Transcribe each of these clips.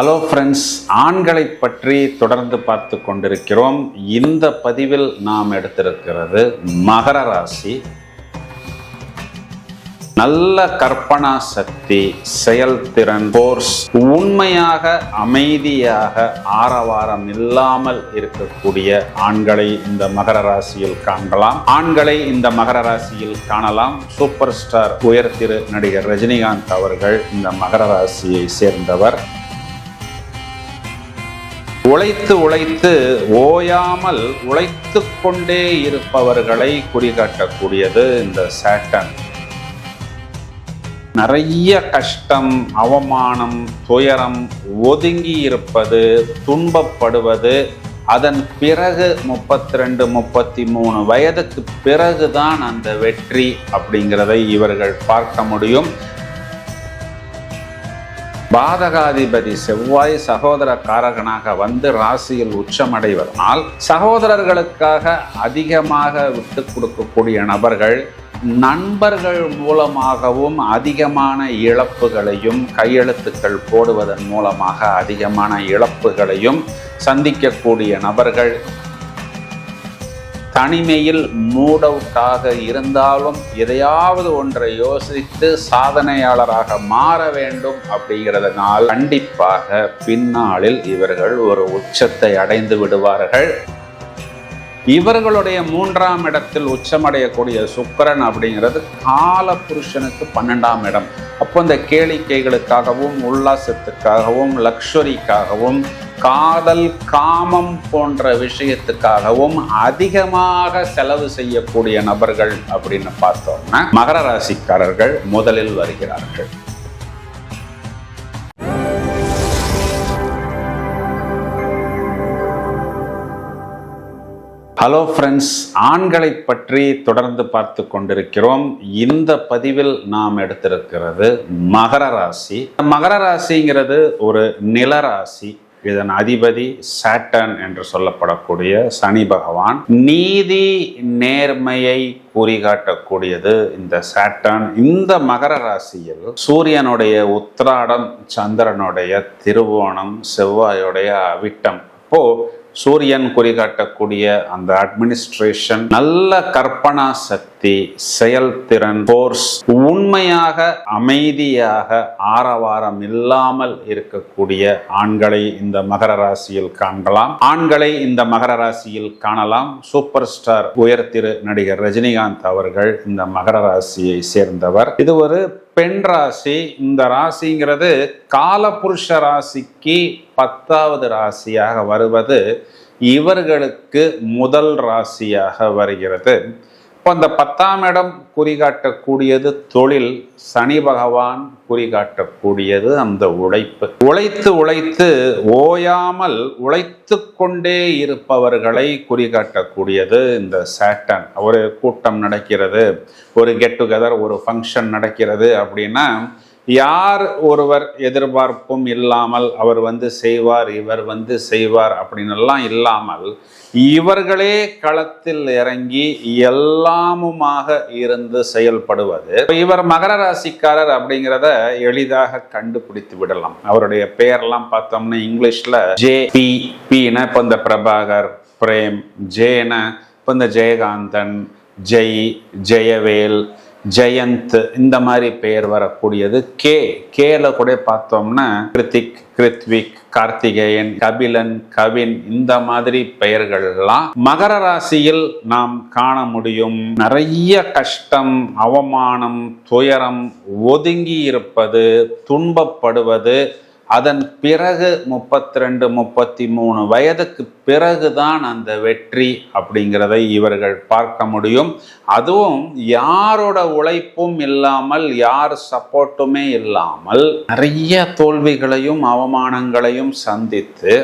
Hello friends ஆண்களை பற்றி தொடர்ந்து பார்த்து கொண்டிருக்கிறோம். இந்த பதிவில் நாம் எடுத்திருக்கிறது மகர ராசி. நல்ல கற்பனா சக்தி செயல்திறன் போர்ஸ் உண்மையாக அமைதியாக ஆரவாரம் இல்லாமல் இருக்கக்கூடிய ஆண்களை இந்த மகர ராசியில் காணலாம். ஆண்களை இந்த மகர ராசியில் காணலாம். சூப்பர் ஸ்டார் உயர் திரு நடிகர் ரஜினிகாந்த் அவர்கள் இந்த மகர ராசியை சேர்ந்தவர். உழைத்து உழைத்து ஓயாமல் உழைத்து கொண்டே இருப்பவர்களை குறிகாட்டக்கூடியது இந்த சேட்டன். நிறைய கஷ்டம் அவமானம் துயரம் ஒதுங்கி இருப்பது துன்பப்படுவது அதன் பிறகு முப்பத்தி ரெண்டு முப்பத்தி மூணு வயதுக்கு பிறகுதான் அந்த வெற்றி அப்படிங்கிறதை இவர்கள் பார்க்க முடியும். பாதகாதிபதி செவ்வாய் சகோதர காரகனாக வந்து ராசியில் உச்சமடைவதனால் சகோதரர்களுக்காக அதிகமாக விட்டு கொடுக்கக்கூடிய நபர்கள் நண்பர்கள் மூலமாகவும் அதிகமான இழப்புகளையும் கையெழுத்துக்கள் போடுவதன் மூலமாக அதிகமான இழப்புகளையும் சந்திக்கக்கூடிய நபர்கள் தனிமையில் மூட் அவுட்டாக இருந்தாலும் எதையாவது ஒன்றை யோசித்து சாதனையாளராக மாற வேண்டும் அப்படிங்கிறதுனால் கண்டிப்பாக பின்னாளில் இவர்கள் ஒரு உச்சத்தை அடைந்து விடுவார்கள். இவர்களுடைய மூன்றாம் இடத்தில் உச்சமடையக்கூடிய சுக்கரன் அப்படிங்கிறது கால புருஷனுக்கு பன்னெண்டாம் இடம். அப்போ இந்த கேளிக்கைகளுக்காகவும் உல்லாசத்துக்காகவும் லக்ஷரிக்காகவும் காதல் காமம் போன்ற விஷயத்துக்காகவும் அதிகமாக செலவு செய்யக்கூடிய நபர்கள் அப்படின்னு பார்த்தோம்னா மகர ராசிக்காரர்கள் முதலில் வருகிறார்கள். ஹலோ ஃப்ரெண்ட்ஸ் ஆண்களை பற்றி தொடர்ந்து பார்த்து கொண்டிருக்கிறோம். இந்த பதிவில் நாம் எடுத்திருக்கிறது மகர ராசி. மகர ராசிங்கிறது ஒரு நிலராசி இதன் அதிபதி சாட்டன் என்று சொல்லப்படக்கூடிய சனி பகவான் நீதி நேர்மையை குறிகாட்டக்கூடியது இந்த சாட்டன். இந்த மகர ராசியில் சூரியனுடைய உத்திராடம் சந்திரனுடைய திருவோணம் செவ்வாயுடைய அவிட்டம். அப்போது சூரியன் குறிகாட்டக்கூடிய அந்த அட்மினிஸ்ட்ரேஷன் நல்ல கற்பனா சக்தி செயல்திறன் போர்ஸ் உண்மையாக அமைதியாக ஆரவாரம் இல்லாமல் இருக்கக்கூடிய ஆண்களை இந்த மகர ராசியில் காணலாம். ஆண்களை இந்த மகர ராசியில் காணலாம். சூப்பர் ஸ்டார் உயர் திரு நடிகர் ரஜினிகாந்த் அவர்கள் இந்த மகர ராசியை சேர்ந்தவர். இது ஒரு பெண் ராசி இந்த ராசிங்கிறது காலபுருஷ ராசிக்கு பத்தாவது ராசியாக வருவது இவர்களுக்கு முதல் ராசியாக வருகிறது. இப்போ அந்த பத்தாம் இடம் குறிகாட்டக்கூடியது தொழில் சனி பகவான் குறிகாட்டக்கூடியது அந்த உழைப்பு. உழைத்து உழைத்து ஓயாமல் உழைத்து கொண்டே இருப்பவர்களை குறிகாட்டக்கூடியது இந்த சேட்டன். ஒரு கூட்டம் நடக்கிறது ஒரு கெட் டுகெதர் ஒரு ஃபங்க்ஷன் நடக்கிறது அப்படின்னா யார் ஒருவர் எதிர்பார்ப்பும் இல்லாமல் அவர் வந்து செய்வார் இவர் வந்து செய்வார் அப்படின்னெல்லாம் இல்லாமல் இவர்களே களத்தில் இறங்கி எல்லாமுமாக இருந்து செயல்படுவது. இவர் மகர ராசிக்காரர் அப்படிங்கிறத எளிதாக கண்டுபிடித்து விடலாம். அவருடைய பெயர்லாம் பார்த்தோம்னா இங்கிலீஷில் ஜே பி பின இப்போ இந்த பிரபாகர் பிரேம் ஜேன இப்போ இந்த ஜெயகாந்தன் ஜெய் ஜெயவேல் ஜெயந்த் இந்த மாதிரி பெயர் வரக்கூடியது. கே கேல கூட பார்த்தோம்னா கிருத்திக் கிருத்விக் கார்த்திகேயன் கபிலன் கவின் இந்த மாதிரி பெயர்கள்லாம் மகர ராசியில் நாம் காண முடியும். நிறைய கஷ்டம் அவமானம் துயரம் ஒதுங்கி இருப்பது துன்பப்படுவது அதன் பிறகு முப்பத்தி ரெண்டு முப்பத்தி மூணு வயதுக்கு பிறகுதான் அந்த வெற்றி அப்படிங்கிறதை இவர்கள் பார்க்க முடியும். அதுவும் யாரோட உழைப்பும் இல்லாமல் யார் சப்போர்ட்டுமே இல்லாமல் நிறைய தோல்விகளையும் அவமானங்களையும் சந்தித்து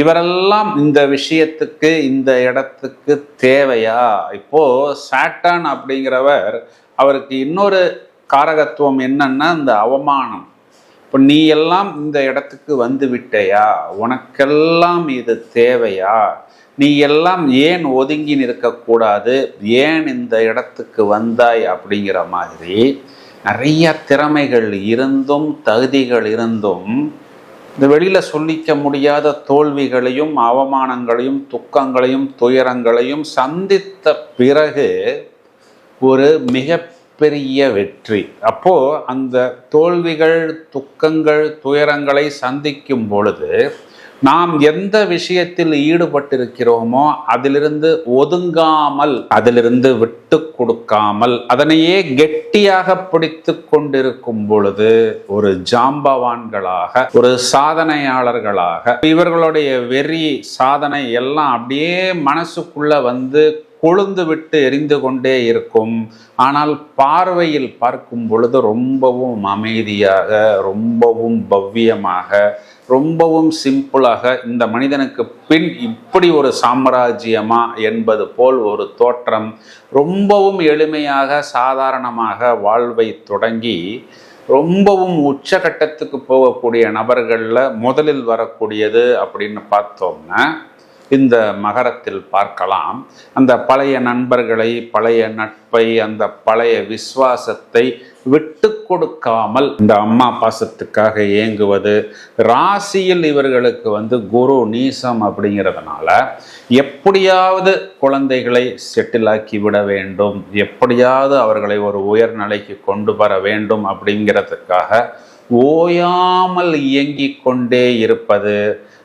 இவரெல்லாம் இந்த விஷயத்துக்கு இந்த இடத்துக்கு தேவையா? இப்போ சாட்டான் அப்படிங்கிறவர் அவருக்கு இன்னொரு காரகத்துவம் என்னன்னா இந்த அவமானம். இப்போ நீ எல்லாம் இந்த இடத்துக்கு வந்து விட்டையா? உனக்கெல்லாம் இது தேவையா? நீ எல்லாம் ஏன் ஒதுங்கி நிற்கக்கூடாது? ஏன் இந்த இடத்துக்கு வந்தாய்? அப்படிங்கிற மாதிரி நிறைய திறமைகள் இருந்தும் தகுதிகள் இருந்தும் இந்த வெளியில் சொல்லிக்க முடியாத தோல்விகளையும் அவமானங்களையும் துக்கங்களையும் துயரங்களையும் சந்தித்த பிறகு ஒரு மிக மிகப்பெரிய வெற்றி. அப்போ அந்த தோல்விகள் துக்கங்கள் துயரங்களை சந்திக்கும் பொழுது நாம் எந்த விஷயத்தில் ஈடுபட்டிருக்கிறோமோ அதிலிருந்து ஒதுங்காமல் அதிலிருந்து விட்டு கொடுக்காமல் அதனையே கெட்டியாக பிடித்து கொண்டிருக்கும் பொழுது ஒரு ஜாம்பவான்களாக ஒரு சாதனையாளர்களாக இவர்களுடைய வெறி சாதனை எல்லாம் அப்படியே மனசுக்குள்ள வந்து கொழுந்து விட்டு எரிந்து கொண்டே இருக்கும். ஆனால் பார்வையில் பார்க்கும் பொழுது ரொம்பவும் அமைதியாக ரொம்பவும் பவ்யமாக ரொம்பவும் சிம்பிளாக இந்த மனிதனுக்கு பின் இப்படி ஒரு சாம்ராஜ்யமா என்பது போல் ஒரு தோற்றம் ரொம்பவும் எளிமையாக சாதாரணமாக வாழ்வை தொடங்கி ரொம்பவும் உச்சகட்டத்துக்கு போகக்கூடிய நபர்களில் முதலில் வரக்கூடியது அப்படின்னு பார்த்தோம்னா இந்த மகரத்தில் பார்க்கலாம். அந்த பழைய நண்பர்களை பழைய நட்பை அந்த பழைய விசுவாசத்தை விட்டு கொடுக்காமல் இந்த அம்மா பாசத்துக்காக இயங்குவது ராசியில் இவர்களுக்கு வந்து குரு நீசம் அப்படிங்கிறதுனால எப்படியாவது குழந்தைகளை செட்டிலாக்கி விட வேண்டும் எப்படியாவது அவர்களை ஒரு உயர்நிலைக்கு கொண்டு வர வேண்டும் அப்படிங்கிறதுக்காக ஓயாமல் இயங்கிக் கொண்டே இருப்பது.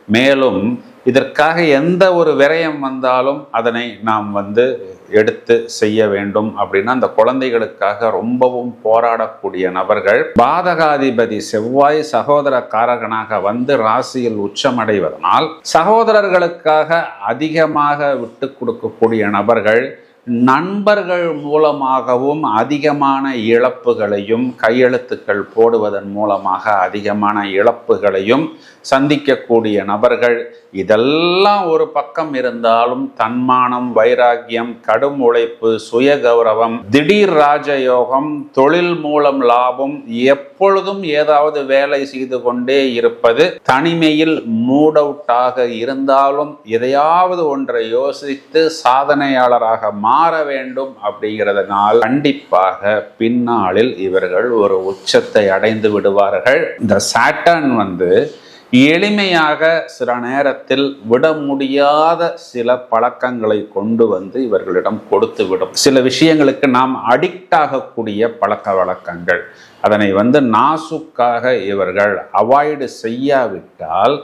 மேலும் இதற்காக எந்த ஒரு விரயம் வந்தாலும் அதனை நாம் வந்து எடுத்து செய்ய வேண்டும் அப்படின்னா அந்த குழந்தைகளுக்காக ரொம்பவும் போராடக்கூடிய நபர்கள் பாதகாதிபதி செவ்வாய் சகோதர காரகனாக வந்து ராசியில் உச்சமடைவதனால் சகோதரர்களுக்காக அதிகமாக விட்டு கொடுக்கக்கூடிய நபர்கள் நண்பர்கள் மூலமாகவும் அதிகமான இழப்புகளையும் கையெழுத்துக்கள் போடுவதன் மூலமாக அதிகமான இழப்புகளையும் சந்திக்கக்கூடிய நபர்கள். இதெல்லாம் ஒரு பக்கம் இருந்தாலும் தன்மானம் வைராக்கியம் கடும் உழைப்பு சுய கௌரவம் திடீர் ராஜயோகம் தொழில் மூலம் லாபம் எப்பொழுதும் ஏதாவது வேலை செய்து கொண்டே இருப்பது தனிமையில் மூட் அவுட்டாக இருந்தாலும் எதையாவது ஒன்றை யோசித்து சாதனையாளராக மாற வேண்டும் அப்படிங்கிறதுனால் கண்டிப்பாக பின்னாளில் இவர்கள் ஒரு உச்சத்தை அடைந்து விடுவார்கள். இந்த சாட்டன் வந்து எளிமையாக சில நேரத்தில் விட முடியாத சில பழக்கங்களை கொண்டு வந்து இவர்களிடம் கொடுத்து விடும். சில விஷயங்களுக்கு நாம் அடிக்ட் ஆகக்கூடிய பழக்க வழக்கங்கள். அதனை வந்து நாசுக்காக இவர்கள் அவாய்டு செய்யாவிட்டால்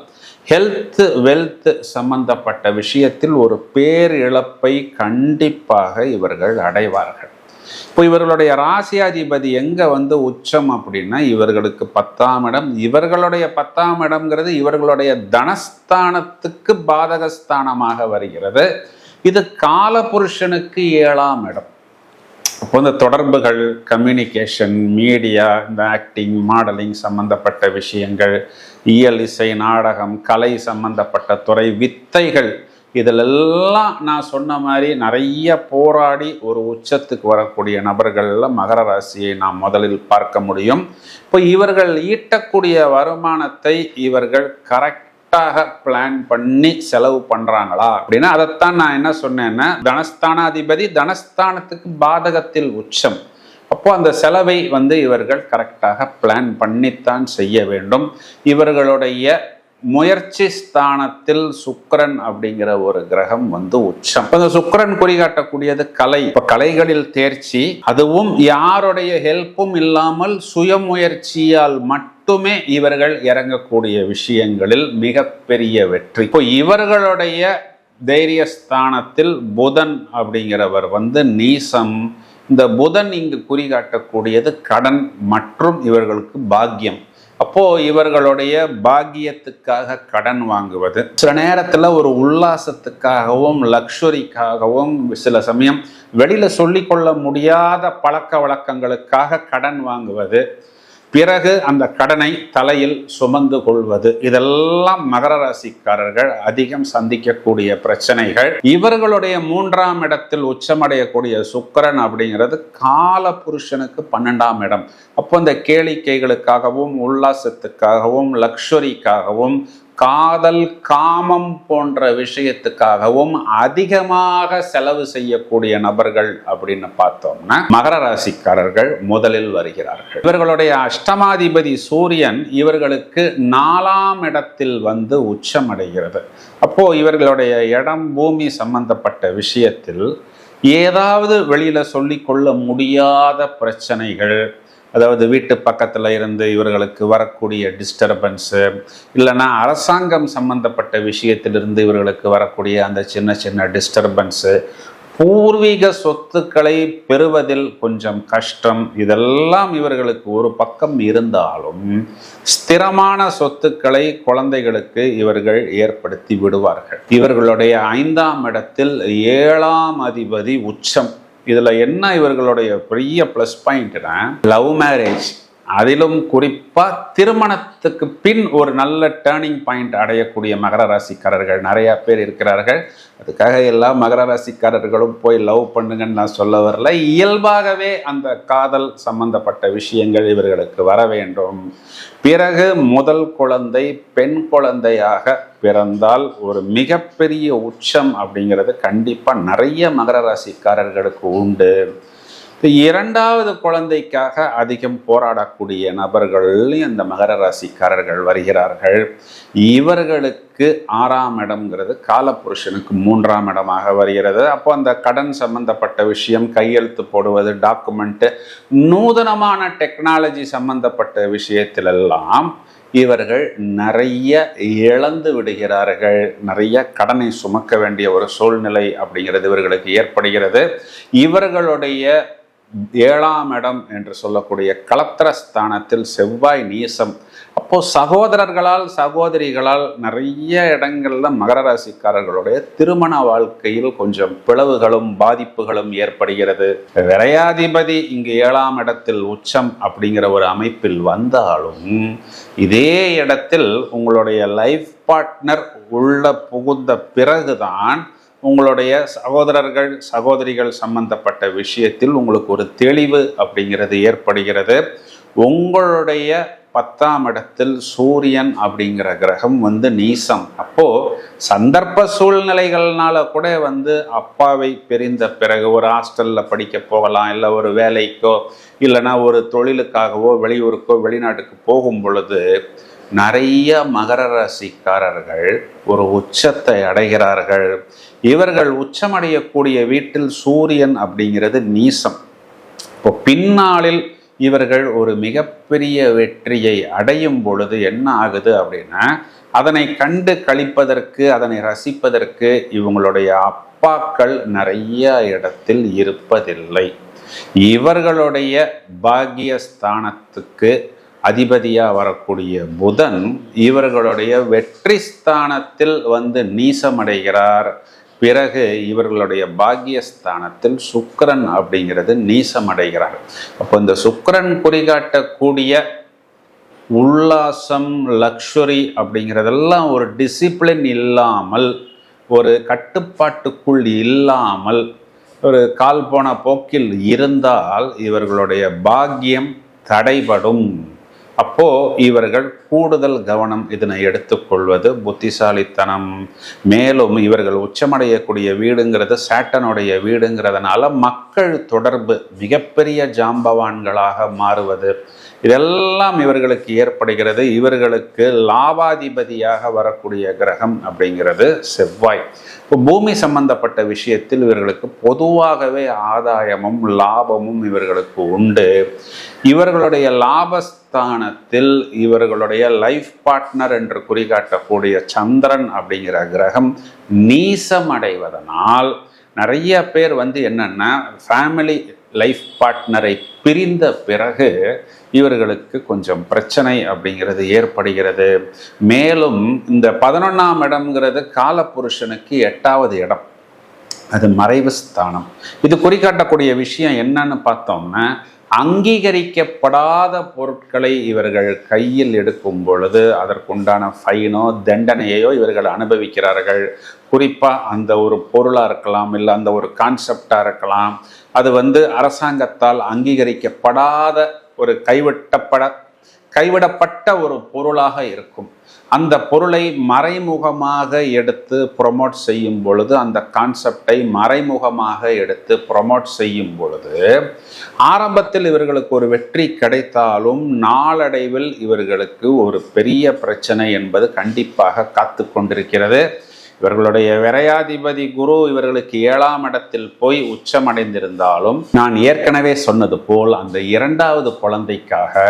ஹெல்த்து வெல்த் சம்பந்தப்பட்ட விஷயத்தில் ஒரு பேரிழப்பை கண்டிப்பாக இவர்கள் அடைவார்கள். இப்போ இவர்களுடைய ராசியாதிபதி எங்கே வந்து உச்சம் அப்படின்னா இவர்களுக்கு பத்தாம் இடம். இவர்களுடைய பத்தாம் இடம்ங்கிறது இவர்களுடைய தனஸ்தானத்துக்கு பாதகஸ்தானமாக வருகிறது. இது காலபுருஷனுக்கு ஏழாம் இடம். அப்போ இந்த தொடர்புகள் கம்யூனிகேஷன் மீடியா இந்த ஆக்டிங் மாடலிங் சம்பந்தப்பட்ட விஷயங்கள் இயல் இசை நாடகம் கலை சம்பந்தப்பட்ட துறை வித்தைகள் இதிலெல்லாம் நான் சொன்ன மாதிரி நிறைய போராடி ஒரு உச்சத்துக்கு வரக்கூடிய நபர்களில் மகர ராசியை நாம் முதலில் பார்க்க முடியும். இப்போ இவர்கள் ஈட்டக்கூடிய வருமானத்தை இவர்கள் கரெக்டாக பிளான் பண்ணி செலவு பண்ணுறாங்களா அப்படின்னா அதைத்தான் நான் என்ன சொன்னேன்னா தனஸ்தானாதிபதி தனஸ்தானத்துக்கு பாதகத்தில் உச்சம். அப்போ அந்த செலவை வந்து இவர்கள் கரெக்டாக பிளான் பண்ணித்தான் செய்ய வேண்டும். இவர்களுடைய முயற்சி ஸ்தானத்தில் சுக்கரன் அப்படிங்கிற ஒரு கிரகம் வந்து உச்சம். அந்த சுக்கரன் குறிகாட்டக்கூடியது கலை. இப்ப கலைகளில் தேர்ச்சி அதுவும் யாருடைய ஹெல்ப்பும் இல்லாமல் சுயமுயற்சியால் மட்டுமே இவர்கள் இறங்கக்கூடிய விஷயங்களில் மிகப்பெரிய வெற்றி. இப்போ இவர்களுடைய தைரியஸ்தானத்தில் புதன் அப்படிங்கிறவர் வந்து நீசம் இந்த புதன் இங்கு குறிகாட்டக்கூடியது கடன் மற்றும் இவர்களுக்கு பாக்கியம். அப்போ இவர்களுடைய பாக்கியத்துக்காக கடன் வாங்குவது சில நேரத்தில் ஒரு உல்லாசத்துக்காகவும் லக்ஸுரிக்காகவும் சில சமயம் வெளியில சொல்லிக்கொள்ள முடியாத பழக்க வழக்கங்களுக்காக கடன் வாங்குவது பிறகு அந்த கடனை தலையில் சுமந்து கொள்வது. இதெல்லாம் மகர ராசிக்காரர்கள் அதிகம் சந்திக்கக்கூடிய பிரச்சனைகள். இவர்களுடைய மூன்றாம் இடத்தில் உச்சமடையக்கூடிய சுக்கரன் அப்படிங்கிறது கால புருஷனுக்கு பன்னெண்டாம் இடம். அப்போ இந்த கேளிக்கைகளுக்காகவும் உல்லாசத்துக்காகவும் லக்ஷரிக்காகவும் காதல் காமம் போன்ற விஷயத்துக்காகவும் அதிகமாக செலவு செய்யக்கூடிய நபர்கள் அப்படின்னு பார்த்தோம்னா மகர ராசிக்காரர்கள் முதலில் வருகிறார்கள். இவர்களுடைய அஷ்டமாதிபதி சூரியன் இவர்களுக்கு நாலாம் இடத்தில் வந்து உச்சமடைகிறது. அப்போ இவர்களுடைய இடம் பூமி சம்பந்தப்பட்ட விஷயத்தில் ஏதாவது வெளியில சொல்லிக்கொள்ள முடியாத பிரச்சனைகள் அதாவது வீட்டு பக்கத்தில் இருந்து இவர்களுக்கு வரக்கூடிய டிஸ்டர்பன்ஸு இல்லைன்னா அரசாங்கம் சம்பந்தப்பட்ட விஷயத்திலிருந்து இவர்களுக்கு வரக்கூடிய அந்த சின்ன சின்ன டிஸ்டர்பன்ஸு பூர்வீக சொத்துக்களை பெறுவதில் கொஞ்சம் கஷ்டம். இதெல்லாம் இவர்களுக்கு ஒரு பக்கம் இருந்தாலும் ஸ்திரமான சொத்துக்களை குழந்தைகளுக்கு இவர்கள் ஏற்படுத்தி விடுவார்கள். இவர்களுடைய ஐந்தாம் இடத்தில் ஏழாம் அதிபதி உச்சம். இதில் என்ன இவர்களுடைய பெரிய ப்ளஸ் பாயிண்ட்னா லவ் மேரேஜ் அதிலும் குறிப்பாக திருமணத்துக்கு பின் ஒரு நல்ல டேர்னிங் பாயிண்ட் அடையக்கூடிய மகர ராசிக்காரர்கள் நிறைய பேர் இருக்கிறார்கள். அதுக்காக எல்லா மகர ராசிக்காரர்களும் போய் லவ் பண்ணுங்கன்னு நான் சொல்ல வரல. இயல்பாகவே அந்த காதல் சம்பந்தப்பட்ட விஷயங்கள் இவர்களுக்கு வர வேண்டும். பிறகு முதல் குழந்தை பெண் குழந்தையாக பிறந்தால் ஒரு மிகப்பெரிய உச்சம் அப்படிங்கிறது கண்டிப்பாக நிறைய மகர ராசிக்காரர்களுக்கு உண்டு. இரண்டாவது குழந்தைக்காக அதிகம் போராடக்கூடிய நபர்கள் இந்த மகர ராசிக்காரர்கள் வருகிறார்கள். இவர்களுக்கு ஆறாம் இடம்ங்கிறது காலப்புருஷனுக்கு மூன்றாம் இடமாக வருகிறது. அப்போ அந்த கடன் சம்பந்தப்பட்ட விஷயம் கையெழுத்து போடுவது டாக்குமெண்ட்டு நூதனமான டெக்னாலஜி சம்பந்தப்பட்ட விஷயத்திலெல்லாம் இவர்கள் நிறைய இழந்து விடுகிறார்கள். நிறைய கடனை சுமக்க வேண்டிய ஒரு சூழ்நிலை அப்படிங்கிறது இவர்களுக்கு ஏற்படுகிறது. இவர்களுடைய ஏழாம் இடம் என்று சொல்லக்கூடிய கலத்திரஸ்தானத்தில் செவ்வாய் நீசம். அப்போ சகோதரர்களால் சகோதரிகளால் நிறைய இடங்கள்ல மகர ராசிக்காரர்களுடைய திருமண வாழ்க்கையில் கொஞ்சம் பிளவுகளும் பாதிப்புகளும் ஏற்படுகிறது. விரையாதிபதி இங்கு ஏழாம் இடத்தில் உச்சம் அப்படிங்கிற ஒரு அமைப்பில் வந்தாலும் இதே இடத்தில் உங்களுடைய லைஃப் பார்ட்னர் உள்ள புகுந்த பிறகுதான் உங்களுடைய சகோதரர்கள் சகோதரிகள் சம்பந்தப்பட்ட விஷயத்தில் உங்களுக்கு ஒரு தெளிவு அப்படிங்கிறது ஏற்படுகிறது. உங்களுடைய பத்தாம் இடத்தில் சூரியன் அப்படிங்கிற கிரகம் வந்து நீசம். அப்போ சந்தர்ப்ப சூழ்நிலைகள்னால கூட வந்து அப்பாவை பிரிந்த பிறகு ஒரு ஹாஸ்டல்ல படிக்க போகலாம் இல்லை ஒரு வேலைக்கோ இல்லைன்னா ஒரு தொழிலுக்காகவோ வெளியூருக்கோ வெளிநாட்டுக்கு போகும் பொழுது நிறைய மகர ராசிக்காரர்கள் ஒரு உச்சத்தை அடைகிறார்கள். இவர்கள் உச்சமடையக்கூடிய வீட்டில் சூரியன் அப்படிங்கிறது நீசம். இப்போ பின்னாளில் இவர்கள் ஒரு மிகப்பெரிய வெற்றியை அடையும் பொழுது என்ன ஆகுது அப்படின்னா அதனை கண்டு கழிப்பதற்கு அதனை ரசிப்பதற்கு இவங்களுடைய அப்பாக்கள் நிறைய இடத்தில் இருப்பதில்லை. இவர்களுடைய பாக்கியஸ்தானத்துக்கு அதிபதியாக வரக்கூடிய புதன் இவர்களுடைய வெற்றி ஸ்தானத்தில் வந்து நீசமடைகிறார். பிறகு இவர்களுடைய பாக்கியஸ்தானத்தில் சுக்கரன் அப்படிங்கிறது நீசமடைகிறார். அப்போ இந்த சுக்கரன் குறிகாட்டக்கூடிய உல்லாசம் லக்ஷுரி அப்படிங்கிறதெல்லாம் ஒரு டிசிப்ளின் இல்லாமல் ஒரு கட்டுப்பாட்டுக்குள் இல்லாமல் ஒரு கால் போன போக்கில் இருந்தால் இவர்களுடைய பாக்கியம் தடைபடும். அப்போ இவர்கள் கூடுதல் கவனம் இதனை எடுத்துக்கொள்வது புத்திசாலித்தனம். மேலும் இவர்கள் உச்சமடையக்கூடிய வீடுங்கிறது சேட்டனுடைய வீடுங்கிறதுனால மக்கள் தொடர்பு மிகப்பெரிய ஜாம்பவான்களாக மாறுவது. இதெல்லாம் இவர்களுக்கு ஏற்படுகிறது. இவர்களுக்கு லாபாதிபதியாக வரக்கூடிய கிரகம் அப்படிங்கிறது செவ்வாய். இப்போ பூமி சம்பந்தப்பட்ட விஷயத்தில் இவர்களுக்கு பொதுவாகவே ஆதாயமும் லாபமும் இவர்களுக்கு உண்டு. இவர்களுடைய லாபஸ்தானத்தில் இவர்களுடைய லைஃப் பார்ட்னர் என்று குறிகாட்டக்கூடிய சந்திரன் அப்படிங்கிற கிரகம் நீசம் அடைவதனால் நிறைய பேர் வந்து என்னென்னா ஃபேமிலி லைஃப் பார்ட்னரை பிரிந்த பிறகு இவர்களுக்கு கொஞ்சம் பிரச்சனை அப்படிங்கிறது ஏற்படுகிறது. மேலும் இந்த பதினொன்றாம் இடம்ங்கிறது காலப்புருஷனுக்கு எட்டாவது இடம். அது மறைவு ஸ்தானம் இது குறிக்காட்டக்கூடிய விஷயம் என்னன்னு பார்த்தோம்னா அங்கீகரிக்கப்படாத பொருட்களை இவர்கள் கையில் எடுக்கும் பொழுது அதற்குண்டான ஃபைனோ தண்டனையோ இவர்கள் அனுபவிக்கிறார்கள். குறிப்பாக அந்த ஒரு பொருளாக இருக்கலாம் இல்லை அந்த ஒரு கான்செப்டாக இருக்கலாம். அது வந்து அரசாங்கத்தால் அங்கீகரிக்கப்படாத ஒரு கைவிட்டப்பட கைவிடப்பட்ட ஒரு பொருளாக இருக்கும். அந்த பொருளை மறைமுகமாக எடுத்து ப்ரொமோட் செய்யும் பொழுது அந்த கான்செப்டை மறைமுகமாக எடுத்து ப்ரொமோட் செய்யும் பொழுது ஆரம்பத்தில் இவர்களுக்கு ஒரு வெற்றி கிடைத்தாலும் நாளடைவில் இவர்களுக்கு ஒரு பெரிய பிரச்சனை என்பது கண்டிப்பாக காத்து கொண்டிருக்கிறது. இவர்களுடைய விரையாதிபதி குரு இவர்களுக்கு ஏழாம் இடத்தில் போய் உச்சமடைந்திருந்தாலும் நான் ஏற்கனவே சொன்னது போல் அந்த இரண்டாவது குழந்தைக்காக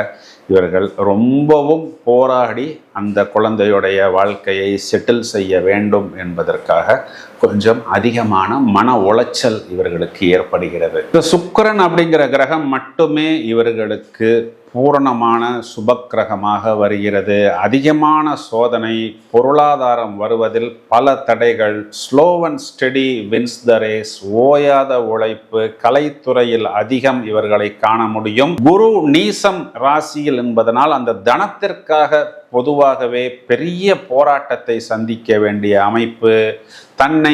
இவர்கள் ரொம்பவும் போராடி அந்த குழந்தையுடைய வாழ்க்கையை செட்டில் செய்ய வேண்டும் என்பதற்காக கொஞ்சம் அதிகமான மன உளைச்சல் இவர்களுக்கு ஏற்படுகிறது. இந்த சுக்கரன் அப்படிங்கிற கிரகம் மட்டுமே இவர்களுக்கு பூரணமான சுபக்கிரகமாக வருகிறது. அதிகமான சோதனை பொருளாதாரம் வருவதில் பல தடைகள் slow and steady wins the race ஓயாத உழைப்பு கலைத்துறையில் அதிகம் இவர்களை காண முடியும். குரு நீசம் ராசியில் என்பதனால் அந்த தனத்திற்காக பொதுவாகவே பெரிய போராட்டத்தை சந்திக்க வேண்டிய அமைப்பு தன்னை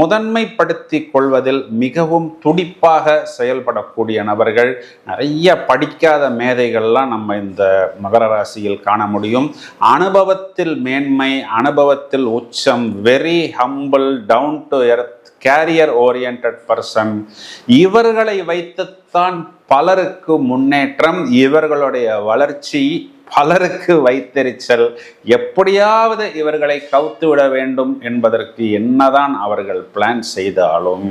முதன்மைப்படுத்தி கொள்வதில் மிகவும் துடிப்பாக செயல்படக்கூடிய நபர்கள் நிறைய படிக்காத மேதைகள்லாம் நம்ம இந்த மகர ராசியில் காண முடியும். அனுபவத்தில் மேன்மை அனுபவத்தில் உச்சம் very humble down to earth career orient person இவர்களை வைத்துத்தான் பலருக்கு முன்னேற்றம் இவர்களுடைய வளர்ச்சி பலருக்கு வைத்தெரிச்சல். எப்படியாவது இவர்களை கவுத்து விட வேண்டும் என்பதற்கு என்னதான் அவர்கள் பிளான் செய்தாலும்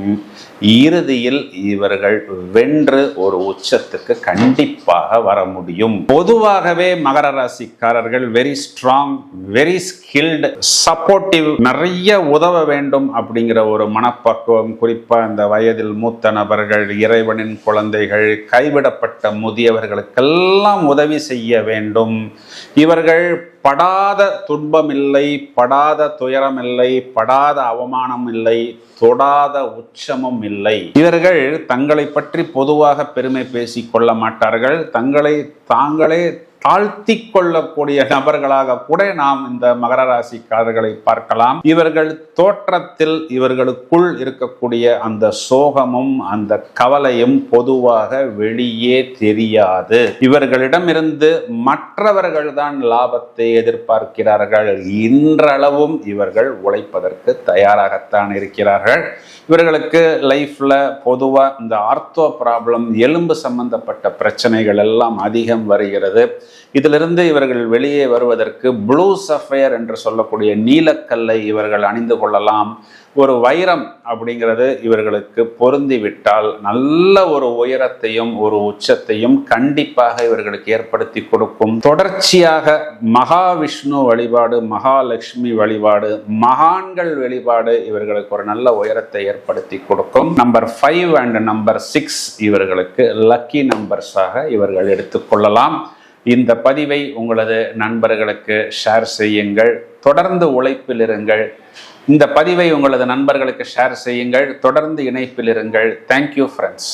இறுதியில் இவர்கள் வென்று ஒரு உச்சத்துக்கு கண்டிப்பாக வர முடியும். பொதுவாகவே மகர ராசிக்காரர்கள் very strong very skilled supportive நிறைய உதவ வேண்டும் அப்படிங்கிற ஒரு மனப்பக்குவம். குறிப்பாக இந்த வயதில் மூத்த நபர்கள் இறைவனின் குழந்தைகள் கைவிடப்பட்ட முதியவர்களுக்கெல்லாம் உதவி செய்ய வேண்டும். இவர்கள் படாத துன்பமில்லை படாத துயரமில்லை படாத அவமானம் இல்லை தொடாத உச்சமும் இல்லை இவர்கள் தங்களை பற்றி பொதுவாக பெருமை பேசிக் கொள்ள மாட்டார்கள். தங்களை தாங்களே தாழ்த்தி கொள்ளக்கூடிய நபர்களாக கூட நாம் இந்த மகர ராசிக்காரர்களை பார்க்கலாம். இவர்கள் தோற்றத்தில் இவர்களுக்குள் இருக்கக்கூடிய அந்த சோகமும் அந்த கவலையும் பொதுவாக வெளியே தெரியாது. இவர்களிடமிருந்து மற்றவர்கள் தான் லாபத்தை எதிர்பார்க்கிறார்கள். இன்றளவும் இவர்கள் உழைப்பதற்கு தயாராகத்தான் இருக்கிறார்கள். இவர்களுக்கு லைஃப்ல பொதுவாக இந்த ஆர்த்தோ ப்ராப்ளம் எலும்பு சம்பந்தப்பட்ட பிரச்சனைகள் எல்லாம் அதிகம் வருகிறது. இதிலிருந்து இவர்கள் வெளியே வருவதற்கு ப்ளூ சஃபயர் என்று சொல்லக்கூடிய நீலக்கல்லை இவர்கள் அணிந்து கொள்ளலாம். ஒரு வைரம் அப்படிங்கிறது இவர்களுக்கு பொருந்திவிட்டால் நல்ல ஒரு உயரத்தையும் ஒரு உச்சத்தையும் கண்டிப்பாக இவர்களுக்கு ஏற்படுத்தி கொடுக்கும். தொடர்ச்சியாக மகாவிஷ்ணு வழிபாடு மகாலட்சுமி வழிபாடு மகான்கள் வழிபாடு இவர்களுக்கு ஒரு நல்ல உயரத்தை ஏற்படுத்தி கொடுக்கும். Number five and number six இவர்களுக்கு லக்கி நம்பர்ஸாக இவர்கள் எடுத்துக்கொள்ளலாம் இந்த பதிவை உங்களது நண்பர்களுக்கு ஷேர் செய்யுங்கள். தொடர்ந்து உழைப்பில் இருங்கள். இந்த பதிவை உங்களது நண்பர்களுக்கு ஷேர் செய்யுங்கள். தொடர்ந்து இணைப்பில் இருங்கள். Thank you friends